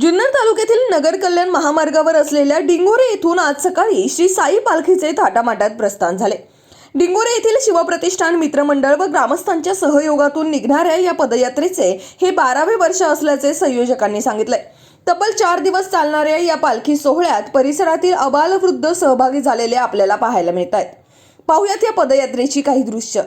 जुन्नर तालुक्यातील नगर कल्याण महामार्गावर असलेल्या डिंगोरे येथून आज सकाळी श्री साई पालखीचे थाटामाटात प्रस्थान झाले. डिंगोरे येथील शिवप्रतिष्ठान मित्रमंडळ व ग्रामस्थांच्या सहयोगातून निघणाऱ्या या पदयात्रेचे हे बारावे वर्ष असल्याचे संयोजकांनी सांगितले. तब्बल चार दिवस चालणाऱ्या या पालखी सोहळ्यात परिसरातील अबालवृद्ध सहभागी झालेले आपल्याला पाहायला मिळत आहेत पाहुयात या पदयात्रेची काही दृश्य.